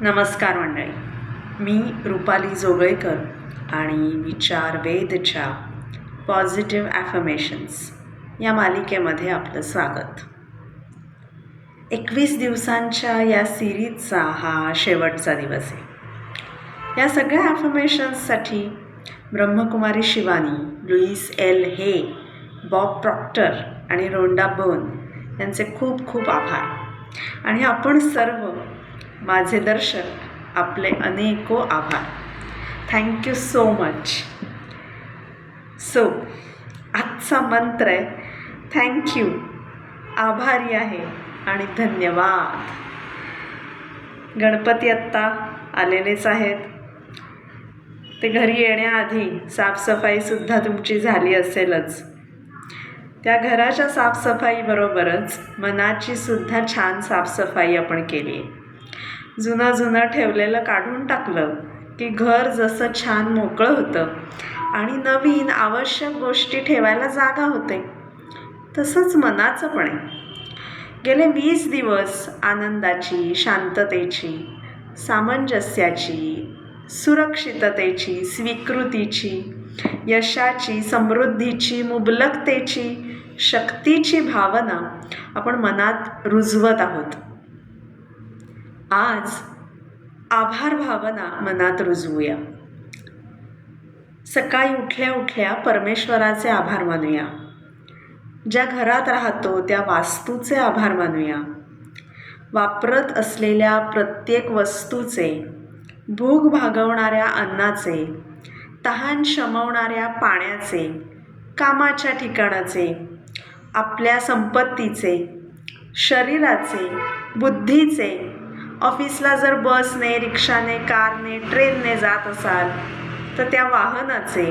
नमस्कार मंडळी. मी रुपाली जोगळेकर आणि विचार वेदच्या पॉझिटिव्ह ॲफर्मेशन्स या मालिकेमध्ये आपलं स्वागत. एकवीस दिवसांच्या या सिरीजचा हा शेवटचा दिवस आहे. या सगळ्या ॲफर्मेशन्ससाठी Brahmakumari Shivani Louise L Hay Bob Proctor आणि रोंडा बोन यांचे खूप खूप आभार. आणि आपण सर्व माझे दर्शन आपले अनेको आभार. थँक्यू सो मच सो आजचा मंत्र आहे थँक्यू आभारी आहे आणि धन्यवाद. गणपती आत्ता आलेलेच आहेत. ते घरी येण्याआधी साफसफाईसुद्धा तुमची झाली असेलच. त्या घराच्या साफसफाईबरोबरच मनाची सुद्धा छान साफसफाई आपण केली आहे. जुनं जुनं ठेवलेलं काढून टाकलं की घर जसं छान मोकळं होतं आणि नवीन आवश्यक गोष्टी ठेवायला जागा होते. तसंच मनाचं पण आहे. गेले वीस दिवस आनंदाची शांततेची सामंजस्याची सुरक्षिततेची स्वीकृतीची यशाची समृद्धीची मुबलकतेची शक्तीची भावना आपण मनात रुजवत आहोत. आज आभार भावना मनात रुजवूया. सकाळी उठल्या उठल्या परमेश्वराचे आभार मानूया. ज्या घरात राहतो त्या वास्तूचे आभार मानूया. वापरत असलेल्या प्रत्येक वस्तूचे भूक भागवणाऱ्या अन्नाचे तहान शमवणाऱ्या पाण्याचे कामाच्या ठिकाणाचे आपल्या संपत्तीचे शरीराचे बुद्धीचे ऑफिसला जर बसने रिक्षाने कारने ट्रेनने जात असाल तर त्या वाहनाचे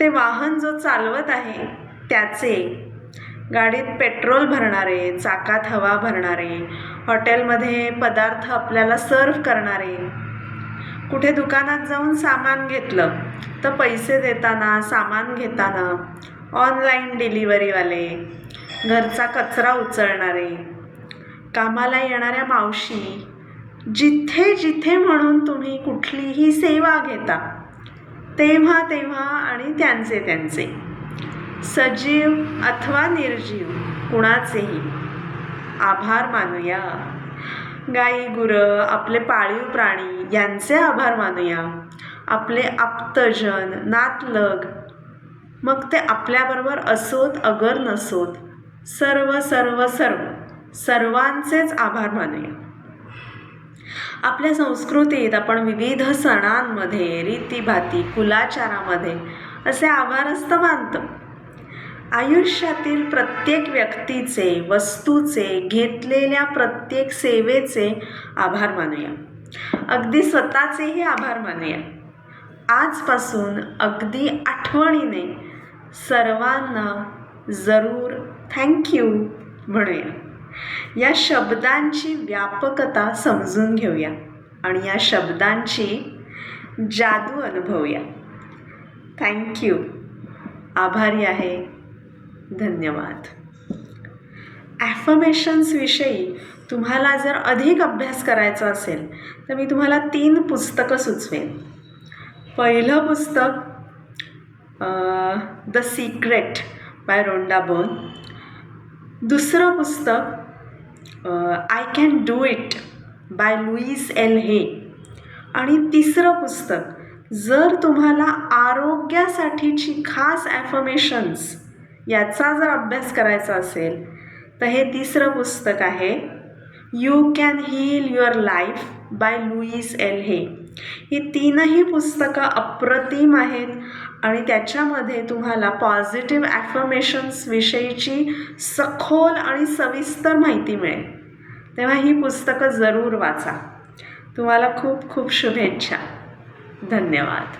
ते वाहन जो चालवत आहे त्याचे गाडीत पेट्रोल भरणारे चाकात हवा भरणारे हॉटेलमध्ये पदार्थ आपल्याला सर्व करणारे कुठे दुकानात जाऊन सामान घेतलं तर पैसे देताना सामान घेताना ऑनलाईन डिलिव्हरीवाले घरचा कचरा उचलणारे कामाला येणाऱ्या मावशी जिथे जिथे म्हणून तुम्ही कुठलीही सेवा घेता तेव्हा तेव्हा आणि त्यांचे त्यांचे. सजीव अथवा निर्जीव कुणाचेही. आभार मानूया. गाई गुरं आपले पाळीव प्राणी यांचे आभार मानूया. आपले आप्तजन नातलग मग ते आपल्याबरोबर असोत अगर नसोत सर्व सर्व सर्व. सर्वांचेच आभार मानूया. आपल्या संस्कृतीत आपण विविध सणांमध्ये रीतीभाती कुलाचारामध्ये असे आभारस्त मानतो. आयुष्यातील प्रत्येक व्यक्तीचे वस्तूचे घेतलेल्या प्रत्येक सेवेचे आभार मानूया. अगदी स्वतःचेही आभार मानूया. आजपासून अगदी आठवणीने सर्वांना जरूर थँक्यू म्हणूया. या शब्दांची व्यापकता समजून घेऊया आणि या शब्दांची जादू अनुभवूया. थँक्यू आभारी आहे. धन्यवाद. ॲफमेशन्सविषयी तुम्हाला जर अधिक अभ्यास करायचा असेल तर मी तुम्हाला तीन पुस्तकं सुचवेन. पहिलं पुस्तक the secret by Rhonda Byrne दुसरं पुस्तक I can do it by Louise L Hay आणि तिसरं पुस्तक जर तुम्हाला आरोग्यासाठीची खास ॲफर्मेशन्स याचा जर अभ्यास करायचा असेल तर हे तिसरं पुस्तक आहे. You can heal your life by Louise L Hay ही तीनही पुस्तकं अप्रतिम आहेत आणि त्याच्यामध्ये तुम्हाला पॉझिटिव्ह ॲफर्मेशन्सविषयीची सखोल आणि सविस्तर माहिती मिळेल. तेव्हा ही पुस्तकं जरूर वाचा. तुम्हाला खूप खूप शुभेच्छा. धन्यवाद.